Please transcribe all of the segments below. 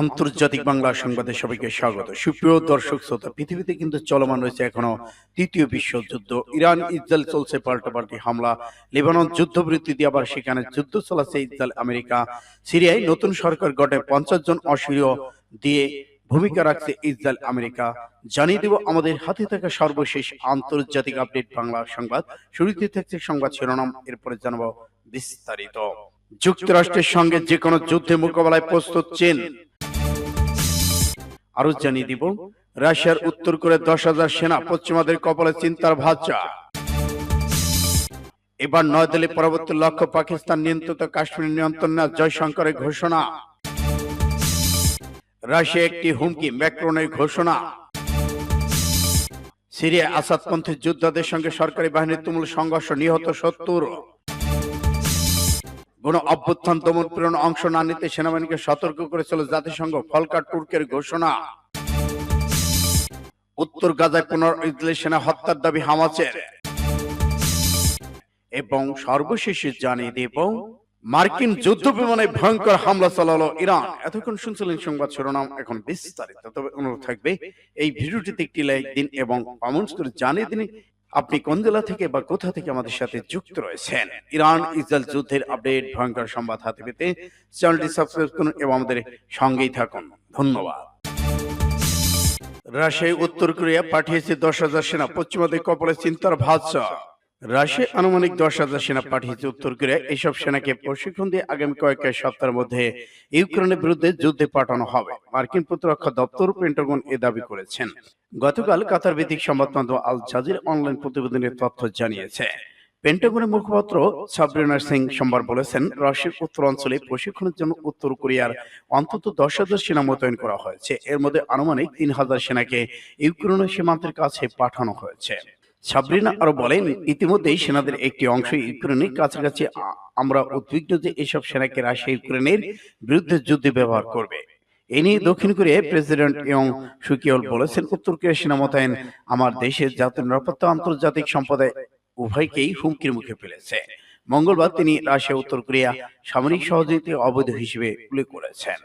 আন্তর্জাতিক বাংলা সংবাদে সবাইকে স্বাগত। সুপ্রিয় দর্শক শ্রোতা, পৃথিবীতে কিন্তু চলমান রয়েছে এখনও তৃতীয় বিশ্বযুদ্ধ। ইরান ইসরায়েল চলছে পাল্টাপাল্টি হামলা। লেবানন যুদ্ধবৃত্তি দিয়ে আবার সেখানে যুদ্ধ চলাচ্ছে ইসরায়েল, আমেরিকা। সিরিয়ায় নতুন সরকার গঠে পঞ্চাশ জন অসিরীয় দিয়ে ভূমিকা রাখছে ইসরায়েল, আমেরিকা। জানিয়ে দেব আমাদের হাতে থাকা সর্বশেষ আন্তর্জাতিক আপডেট বাংলা সংবাদ। শুরুতে থাকছে সংবাদ শিরোনাম, এরপরে জানাব বিস্তারিত। যুক্তরাষ্ট্রের সঙ্গে যে কোনো যুদ্ধে মোকাবেলায় প্রস্তুত চীন। আরও জানিয়ে দিব, রাশিয়ার উত্তর করে দশ হাজার সেনা পশ্চিমাদের কপালে চিন্তার ভাষা এবার নয়াদিল্লি পরবর্তী লক্ষ্য পাকিস্তান নিয়ন্ত্রিত কাশ্মীর নিয়ন্ত্রণ নেওয়া জয়শঙ্করের ঘোষণা। রাশিয়া একটি হুমকি, ম্যাক্রনের ঘোষণা। সিরিয়া আসাদপন্থী যোদ্ধাদের সঙ্গে সরকারি বাহিনীর তুমুল সংঘর্ষ, নিহত সত্তর। কোন অভ্যুত্থান দমন পীড়ন অংশ না নিতে সেনাবাহিনীকে সতর্ক করেছিল জাতিসংঘ ফলকার তুর্কের ঘোষণা। উত্তর গাজায় পুনর ইসরায়েলি সেনা হত্যার দাবি হামাচের এবং সর্বশেষে জানিয়ে দেব, মার্কিন যুদ্ধ বিমানে ভয়ঙ্কর হামলা চালালো ইরান। এতক্ষণ শুনছিলেন সংবাদ শিরোনাম, এখন বিস্তারিত। তবে অনুরোধ থাকবে, এই ভিডিওটিতে একটি লাইক দিন এবং কমেন্টস করে জানিয়ে দিন আপনি কোন জেলা থেকে বা কোথা থেকে আমাদের সাথে যুক্ত রয়েছেন? ইরান ইসরায়েল যুদ্ধের আপডেট ভয়ঙ্কর সংবাদ হাতে পেতে চ্যানেলটি সাবস্ক্রাইব করুন এবং আমাদের সঙ্গেই থাকুন। ধন্যবাদ। রাশিয়ায় উত্তর কোরিয়া পাঠিয়েছে দশ হাজার সেনা পশ্চিমাদের কপালে চিন্তার ভাষা রাশিয়া আনুমানিক দশ হাজার সেনা পাঠিয়েছে উত্তর কোরিয়া এইসব সেনাকে প্রশিক্ষণ দিয়ে আগামী কয়েক সপ্তাহের মধ্যে ইউক্রেনের বিরুদ্ধে যুদ্ধে পাঠানো হবে। মার্কিন প্রতিরক্ষা দপ্তর পেন্টাগন এ দাবি করেছেন। গতকাল কাতার ভিত্তিক সংবাদ মাধ্যম আল জাজির অনলাইন প্রতিবেদনের তথ্য জানিয়েছে। পেন্টাগনের মুখপাত্র সাবরিনা সিং সোমবার বলেছেন রাশিয়ার উত্তর অঞ্চলে প্রশিক্ষণের জন্য উত্তর কোরিয়ার অন্তত দশ হাজার সেনা মোতায়েন করা হয়েছে। এর মধ্যে আনুমানিক তিন হাজার সেনাকে ইউক্রেনের সীমান্তের কাছে পাঠানো হয়েছে। সাবরিনা আরও বলেন ইতিমধ্যেই সেনাদের একটি অংশ ইউক্রেনের কাছাকাছি আমরা উদ্বিগ্ন যে এসব সেনাকে রাশিয়া ইউক্রেনের বিরুদ্ধে যুদ্ধে ব্যবহার করবে। এ নিয়ে দক্ষিণ প্রেসিডেন্ট ইয়ং সুকিওল বলেছেন উত্তর কোরিয়ার সেনা মোতায়েন আমার দেশের জাতীয় নিরাপত্তা আন্তর্জাতিক সম্প্রদায় উভয়কেই হুমকির মুখে ফেলেছে। মঙ্গলবার তিনি রাশিয়া উত্তর কোরিয়া সামরিক সহযোগিতা অবৈধ হিসেবে উল্লেখ করেছেন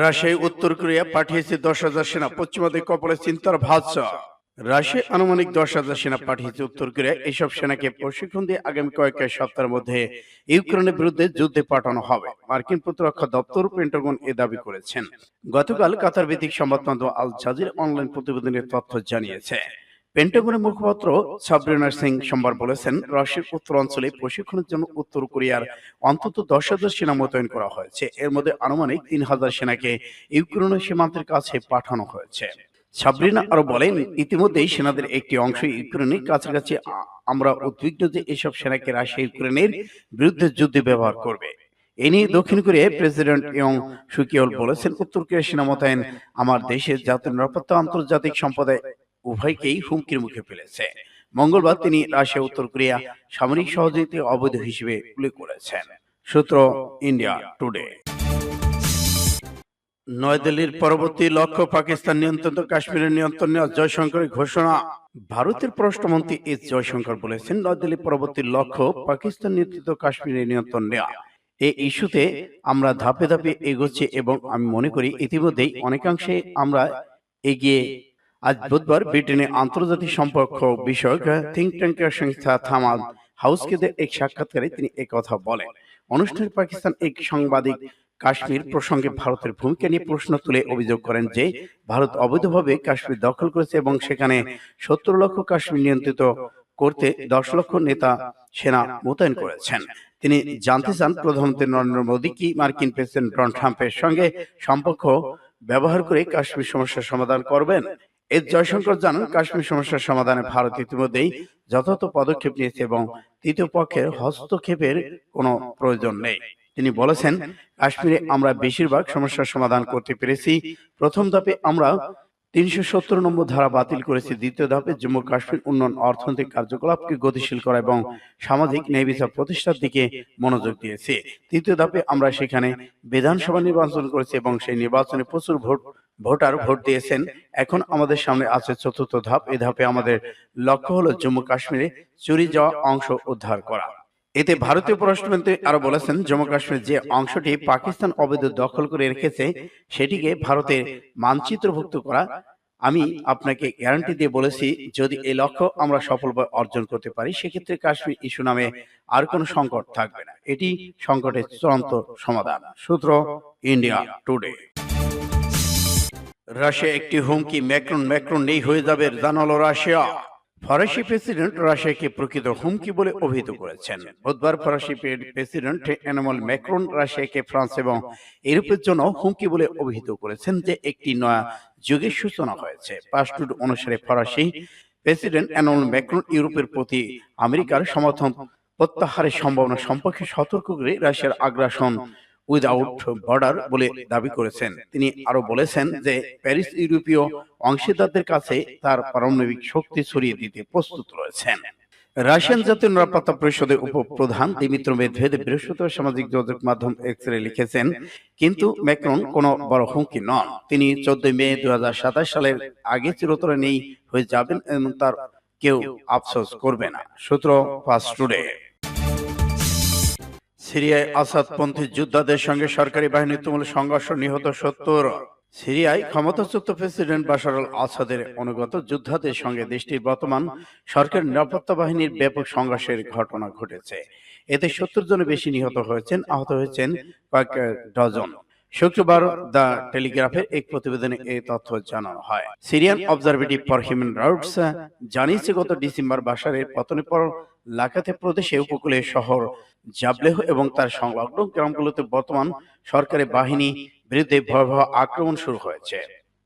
রাশিয়ায় উত্তর কোরিয়া পাঠিয়েছে দশ হাজার সেনা পশ্চিমাদের কপালে চিন্তার ভাষা রাশিয়া আনুমানিক দশ হাজার সেনা পাঠিয়েছে উত্তর কোরিয়া এইসব সেনাকে প্রশিক্ষণ দিয়ে আগামী কয়েক সপ্তাহের মধ্যে ইউক্রেনের বিরুদ্ধে যুদ্ধে পাঠানো হবে। মার্কিন প্রতিরক্ষা দপ্তর পেন্টাগন এ দাবি করেছেন। গতকাল কাতার ভিত্তিক সংবাদ মাধ্যম আল জাজির অনলাইন প্রতিবেদনের তথ্য জানিয়েছে। পেন্টাগনের মুখপাত্র সাবরিনা সিং সোমবার বলেছেন রাশিয়ার উত্তর অঞ্চলে প্রশিক্ষণের জন্য উত্তর কোরিয়ার অন্তত দশ হাজার সেনা মোতায়েন করা হয়েছে। এর মধ্যে আনুমানিক তিন হাজার সেনাকে ইউক্রেনের সীমান্তের কাছে পাঠানো হয়েছে। সাবরিনা আরও বলেন ইতিমধ্যেই সেনাদের একটি অংশ ইউক্রেনের কাছাকাছি আমরা উদ্বিগ্ন যে এসব সেনাকে রাশিয়া ইউক্রেনের বিরুদ্ধে যুদ্ধে ব্যবহার করবে। এ নিয়ে দক্ষিণ কোরিয়ার প্রেসিডেন্ট ইয়ং সুকিওল বলেছেন উত্তর কোরিয়ার সেনা মোতায়েন আমার দেশের জাতীয় নিরাপত্তা আন্তর্জাতিক সম্প্রদায় উভয়কেই হুমকির মুখে ফেলেছে। মঙ্গলবার তিনি রাশিয়া উত্তর কোরিয়া সামরিক সহযোগিতা অবৈধ হিসেবে উল্লেখ করেছেন। সূত্র ইন্ডিয়া টুডে। নয়াদিল্লির পরবর্তী লক্ষ্য পাকিস্তান নিয়ন্ত্রিত কাশ্মীরের নিয়ন্ত্রণ নেওয়া জয়শঙ্করের ঘোষণা। ভারতের পররাষ্ট্রমন্ত্রী এস জয়শঙ্কর বলেছেন নয়াদিল্লির পরবর্তী লক্ষ্য পাকিস্তান নিয়ন্ত্রিত কাশ্মীরের নিয়ন্ত্রণ নেওয়া। এই ইস্যুতে আমরা ধাপে ধাপে এগোচ্ছি এবং আমি মনে করি ইতিমধ্যেই অনেকাংশে আমরা এগিয়ে আজ বুধবার ব্রিটেনে আন্তর্জাতিক সম্পর্ক বিষয়ক থিঙ্ক ট্যাঙ্কের সংস্থা থামাদ হাউসকে এক সাক্ষাৎকারে তিনি কথা বলেন। অনুষ্ঠানে পাকিস্তান এক সাংবাদিক কাশ্মীর প্রসঙ্গে ভারতের ভূমিকা নিয়ে প্রশ্ন তুলে অভিযোগ করেন যে ভারত অবৈধভাবে কাশ্মীর দখল করেছে এবং সেখানে সত্তর লক্ষ কাশ্মীর নিয়ন্ত্রিত করতে দশ লক্ষ নেতা সেনা মোতায়েন করেছেন। তিনি জানতে চান প্রধানমন্ত্রী নরেন্দ্র মোদী কি মার্কিন প্রেসিডেন্ট ডোনাল্ড ট্রাম্পের সঙ্গে সম্পর্ক ব্যবহার করে কাশ্মীর সমস্যার সমাধান করবেন। এস জয়শঙ্কর জানান কাশ্মীর সমস্যার সমাধানে ভারত ইতিমধ্যেই যথাযথ পদক্ষেপ নিয়েছে এবং তৃতীয় পক্ষের হস্তক্ষেপের কোনো প্রয়োজন নেই তিনি বলেছেন, কাশ্মীরে আমরা বেশিরভাগ সমস্যার সমাধান করতে পেরেছি। প্রথম ধাপে আমরা তিনশো সত্তর নম্বর ধারা বাতিল করেছি। দ্বিতীয় ধাপে জম্মু কাশ্মীর উন্নয়ন অর্থনৈতিক কার্যকলাপকে গতিশীল করা এবং সামাজিক ন্যায় বিচার প্রতিষ্ঠার দিকে মনোযোগ দিয়েছি। তৃতীয় ধাপে আমরা সেখানে বিধানসভা নির্বাচন করেছি এবং সেই নির্বাচনে প্রচুর ভোট, ভোটার ভোট দিয়েছেন। এখন আমাদের সামনে আছে চতুর্থ ধাপ। এ ধাপে আমাদের লক্ষ্য হলো জম্মু কাশ্মীরে চুরি যাওয়া অংশ উদ্ধার করা। এতে ভারতীয় পররাষ্ট্রমন্ত্রী আরও বলেছেন জম্মু কাশ্মীর যে অংশটি পাকিস্তান অবৈধ দখল করে রেখেছে সেটিকে ভারতের মানচিত্রভুক্ত করা। আমি আপনাকে গ্যারান্টি দিয়ে বলেছি যদি এই লক্ষ্য আমরা সফলভাবে অর্জন করতে পারি সেক্ষেত্রে কাশ্মীর ইস্যু নামে আর কোনো সংকট থাকবে না। এটি সংকটের চূড়ান্ত সমাধান। সূত্র ইন্ডিয়া টুডে রাশিয়া একটি হুমকি ম্যাক্রন ম্যাক্রন নেই হয়ে যাবে জানালো রাশিয়া। ফরাসি প্রেসিডেন্ট রাশিয়াকে প্রকৃত হুমকি বলে অভিহিত করেছেন। বুধবার ফরাসি প্রেসিডেন্ট এনামল ম্যাক্রন রাশিয়াকে ফ্রান্স এবং ইউরোপের জন্য হুমকি বলে অভিহিত করেছেন যে একটি নয়া যুগের সূচনা হয়েছে। পাসটুড অনুসারে ফরাসি প্রেসিডেন্ট এনামল ম্যাক্রন ইউরোপের প্রতি আমেরিকার সমর্থন প্রত্যাহারের সম্ভাবনা সম্পর্কে সতর্ক করে রাশিয়ার আগ্রাসন উইদাউট বর্ডার বলে দাবি করেছেন। তিনি আরও বলেছেন যে প্যারিস ইউরোপীয় অংশীদারদের কাছে তার পারমাণবিক শক্তি ছড়িয়ে দিতে প্রস্তুত রয়েছেন। রাশিয়ান জাতীয় নিরাপত্তা পরিষদের উপপ্রধান দিমিত্র মেদভেদেব বৃহস্পতিবার সামাজিক যোগাযোগ মাধ্যম এক্সরে লিখেছেন। কিন্তু ম্যাক্রন কোনো বড় হুমকি নন। তিনি চোদ্দই মে দু হাজার সাতাশ সালের আগে চিরতরে নেই হয়ে যাবেন এবং তার কেউ আফসোস করবে না। সূত্র ফাস্ট টুডে। সিরিয়ায় আসাদপন্থী যোদ্ধাদের সঙ্গে সরকারি বাহিনীর তুমুল সংঘর্ষ, নিহত সত্তর। সিরিয়ায় ক্ষমতাচ্যুত প্রেসিডেন্ট বাশার আল আসাদের অনুগত যোদ্ধাদের সঙ্গে দেশটির বর্তমান সরকার নিরাপত্তা বাহিনীর ব্যাপক সংঘর্ষের ঘটনা ঘটেছে। এতে সত্তর জনের বেশি নিহত হয়েছেন, আহত হয়েছেন কয়েক ডজন। শুক্রবার দ্য টেলিগ্রাফের এক প্রতিবেদনে এই তথ্য জানানো হয়। Syrian observatory for human rights জানিয়েছে গত ডিসেম্বর বাশারের পতনের পর লাকাতে প্রদেশে উপকূলীয় শহর জাবলেহ এবং তার সংলগ্ন গ্রামগুলোতে বর্তমান সরকারি বাহিনী বিরুদ্ধে ভয়াবহ আক্রমণ শুরু হয়েছে।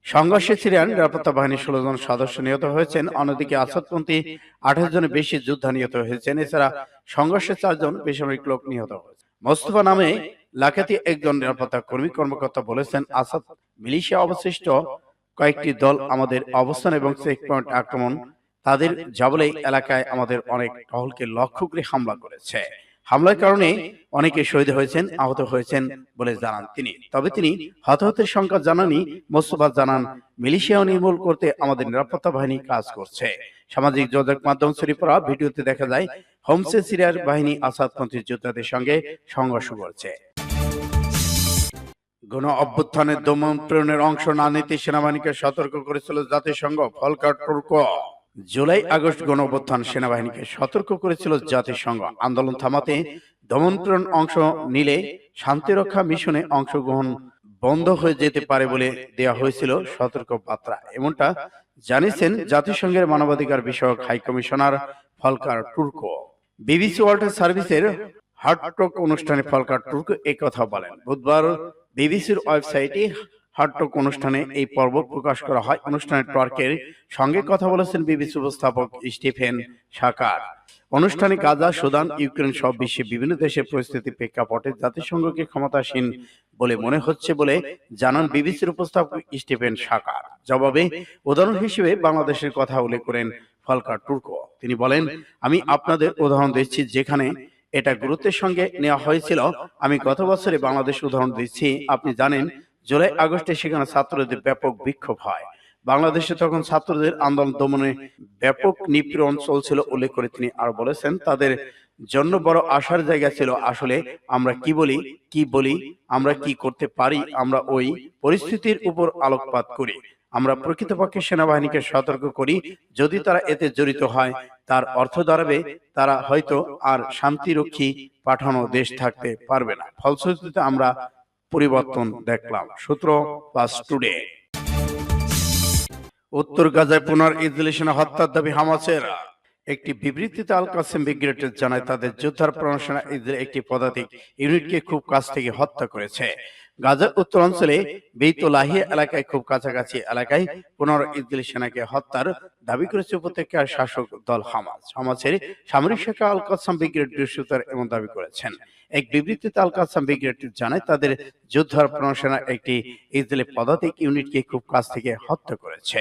সংঘর্ষে সিরিয়ান নিরাপত্তা বাহিনীর ষোলো জন সদস্য নিহত হয়েছেন অন্যদিকে আসাদপন্থী আঠাশ জনের বেশি যোদ্ধা নিহত হয়েছেন এছাড়া সংঘর্ষে চারজন বেসামরিক লোক নিহত হয়েছে মোস্তফা নামে লাখাতি একজন নিরাপত্তা কর্মী কর্মকর্তা বলেছেন আসাদ মিলিশিয়া অবশিষ্ট কয়েকটি দল আমাদের অবস্থান এবং চেক পয়েন্ট আক্রমণ তাদের জাবলাই এলাকায় আমাদের অনেক টহলকে লক্ষ্য করে হামলা করেছে। হামলার কারণে অনেকে শহীদ হয়েছেন আহত হয়েছেন বলে জানান তিনি। তবে তিনি হতাহতের সংখ্যা জানানি মোস্তফা জানান মিলিশিয়া নির্মূল করতে আমাদের নিরাপত্তা বাহিনী কাজ করছে। সামাজিক যোগাযোগ মাধ্যম ছড়িয়ে পড়া ভিডিওতে দেখা যায় হোমসে সিরিয়ার বাহিনী আসাদপন্থী যোদ্ধাদের সঙ্গে সংঘর্ষ করছে গণ অভ্যুত্থানের দমন প্রেরণের অংশ না নিতে সেনাবাহিনীকে সতর্ক করেছিল জাতিসংঘ ফলকার টুর্ক জুলাই আগস্ট গণ অভ্যুত্থান সেনাবাহিনীকে সতর্ক করেছিল জাতিসংঘ। আন্দোলন থামাতে দমন প্রেরণ অংশ নিলে শান্তিরক্ষা মিশনে অংশগ্রহণ বন্ধ হয়ে যেতে পারে বলে দেওয়া হয়েছিল সতর্ক বার্তা এমনটা জানিয়েছেন জাতিসংঘের মানবাধিকার বিষয়ক high commissioner Volker Turk BBC world সার্ভিসের হার্টটক অনুষ্ঠানে ফলকার টুর্কো এই কথা বলেন। বুধবার বিবিসির ওয়েবসাইটে হার্টটক অনুষ্ঠানে এই পর্ব প্রকাশ করা হয়। অনুষ্ঠানে টর্কের সঙ্গে কথা বলেছেন বিবিসি উপস্থাপক স্টিফেন সাকার। অনুষ্ঠানে গাজা, সুদান, ইউক্রেন সব বিশ্বে বিভিন্ন দেশের পরিস্থিতি প্রেক্ষাপটে জাতিসংঘকে ক্ষমতাসীন বলে মনে হচ্ছে বলে জানান বিবিসির উপস্থাপক স্টিফেন সাকার। জবাবে উদাহরণ হিসেবে বাংলাদেশের কথা উল্লেখ করেন ফলকার টুর্কো তিনি বলেন, আমি আপনাদের উদাহরণ দিচ্ছি যেখানে এটা গুরুত্বের সঙ্গে নেওয়া হয়েছিল। আমি গত বছরে বাংলাদেশ উদাহরণ দিচ্ছি। আপনি জানেন জুলাই আগস্টে সেখানে ছাত্রদের ব্যাপক বিক্ষোভ হয়। বাংলাদেশে তখন ছাত্রদের আন্দোলন দমনে ব্যাপক নিপীড়ন চলছিল উল্লেখ করে তিনি আর বলেছেন তাদের জন্য বড় আশার জায়গা ছিল আসলে আমরা কি বলি কি বলি আমরা কি করতে পারি আমরা ওই পরিস্থিতির উপর আলোকপাত করি। আমরা প্রকৃতপক্ষে সেনাবাহিনীকে সতর্ক করি, যদি তারা এতে জড়িত হয়, তার অর্থ দাঁড়াবে, তারা হয়তো আর শান্তিরক্ষী পাঠানো দেশ থাকতে পারবে না। ফলশ্রুতিতে আমরা পরিবর্তন দেখলাম। সূত্র পাস টুডে। উত্তর গাজায় পুনর ইসরায়েলি হত্যার দাবি হামাসের। একটি বিবৃতিতে আল কাসেম ব্রিগেড জানায়, তাদের যোদ্ধার প্রণাসনা ইসরায়েল একটি পদাতিক ইউনিটকে খুব কাছ থেকে হত্যা করেছে। গাজার উত্তর অঞ্চলে বেইতুলাহি এলাকায় খুব কাছাকাছি এলাকায় পুনর ইসরায়েলি সেনাকে হত্যার দাবি করেছে উপত্যকার শাসক দল হামাস। হামাসের সামরিক শাখা আল কাসাম ব্রিগেড বৃহস্পতিবার এমন দাবি করেছেন। এক বিবৃতিতে আল কাসাম ব্রিগেড জানায় তাদের যুদ্ধ প্রণাসনা একটি ইসরায়েলি পদাতিক ইউনিটকে খুব কাছ থেকে হত্যা করেছে।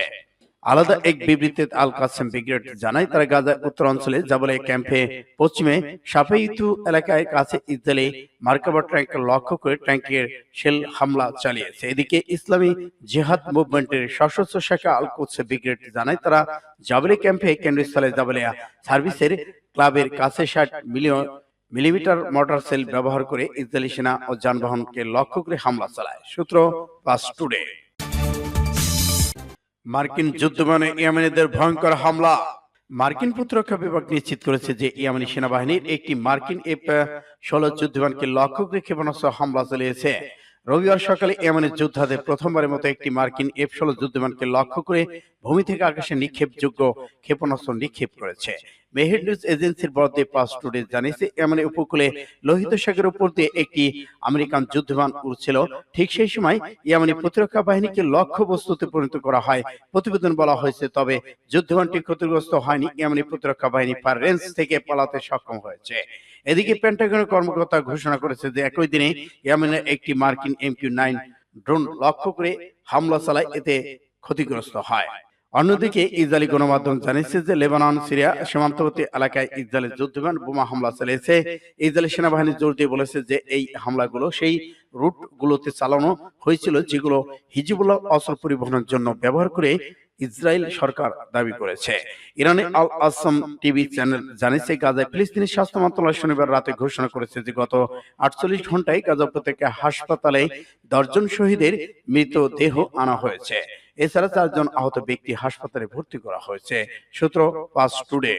আলাদা এক বিবৃতিতে আল কাসেম ব্রিগেড জানায় তারা গাজার উত্তর অঞ্চলে জাবলে ক্যাম্পে পশ্চিমে সাফাইতু এলাকায় কাছে ইসরায়েলি মার্কাবা ট্যাঙ্ক লক্ষ্য করে ট্যাঙ্কের শেল হামলা চালিয়েছে। এদিকে ইসলামী জেহাদ মুভমেন্টের সশস্ত্র শাখা আল কোৎসে ব্রিগেড জানায় তারা জাবলে ক্যাম্পে কেন্দ্রস্থলে জাবলিয়া সার্ভিসের ক্লাবের কাছে ষাট মিলিয়ন মিলিমিটার মর্টার সেল ব্যবহার করে ইসরায়েলি সেনা ও যানবাহনকে লক্ষ্য করে হামলা চালায়। সূত্র পাস টুডে মার্কিন যুদ্ধবিমানে ইয়েমেনিদের ভয়ঙ্কর হামলা। মার্কিন প্রতিরক্ষা বিভাগ নিশ্চিত করেছে যে ইয়েমেনি সেনাবাহিনীর একটি মার্কিন এফ ষোলো যুদ্ধবিমানকে লক্ষ্য করে ক্ষেপণাস্ত্র হামলা চালিয়েছে। রবিবার সকালে ইয়েমেনের যোদ্ধাদের প্রথমবারের মতো একটি মার্কিন এফ ষোলো যুদ্ধবিমানকে লক্ষ্য করে ভূমি থেকে আকাশে নিক্ষেপযোগ্য ক্ষেপণাস্ত্র নিক্ষেপ করেছে। মেহের নিউজ এজেন্সির বরাদ্দে পাস টুডে জানিয়েছে ইয়েমেনের উপকূলে লোহিত সাগরের উপর দিয়ে একটি আমেরিকান উড়ছিল। ঠিক সেই সময় ইয়েমেনি প্রতিরক্ষা বাহিনীকে পরিণত করা হয়। প্রতিবেদন বলা হয়েছে, তবে ক্ষতিগ্রস্ত হয়নি, ইয়েমেনি প্রতিরক্ষা বাহিনী থেকে পালাতে সক্ষম হয়েছে। এদিকে পেন্টাগনের কর্মকর্তা ঘোষণা করেছে যে একই দিনে ইয়েমেনের একটি মার্কিন এমকিউ নাইন ড্রোন লক্ষ্য করে হামলা চালায়, এতে ক্ষতিগ্রস্ত হয়। অন্যদিকে ইসরায়েলি গণমাধ্যম জানিয়েছে যে লেবানন সিরিয়া সীমান্তবর্তী এলাকায় ইসরায়েলের যুদ্ধবিমান বোমা হামলা চালিয়েছে। ইসরায়েলি সেনাবাহিনী জোর দিয়ে বলেছে যে এই হামলাগুলো সেই রুটগুলোতে চালানো হয়েছিল যেগুলো হিজিবুল্লাহ অস্ত্র পরিবহনের জন্য ব্যবহার করে ইসরায়েল সরকার দাবি করেছে। ইরানে আল আসাম টিভি চ্যানেল জানিয়েছে গাজায় ফিলিস্তিনি স্বাস্থ্য মন্ত্রণালয় শনিবার রাতে ঘোষণা করেছে যে গত আটচল্লিশ ঘন্টায় গাজা উপত্যকা হাসপাতালে দশজন শহীদের মৃতদেহ আনা হয়েছে। এছাড়া চারজন আহত ব্যক্তি হাসপাতালে ভর্তি করা হয়েছে। সূত্র পাস টুডে।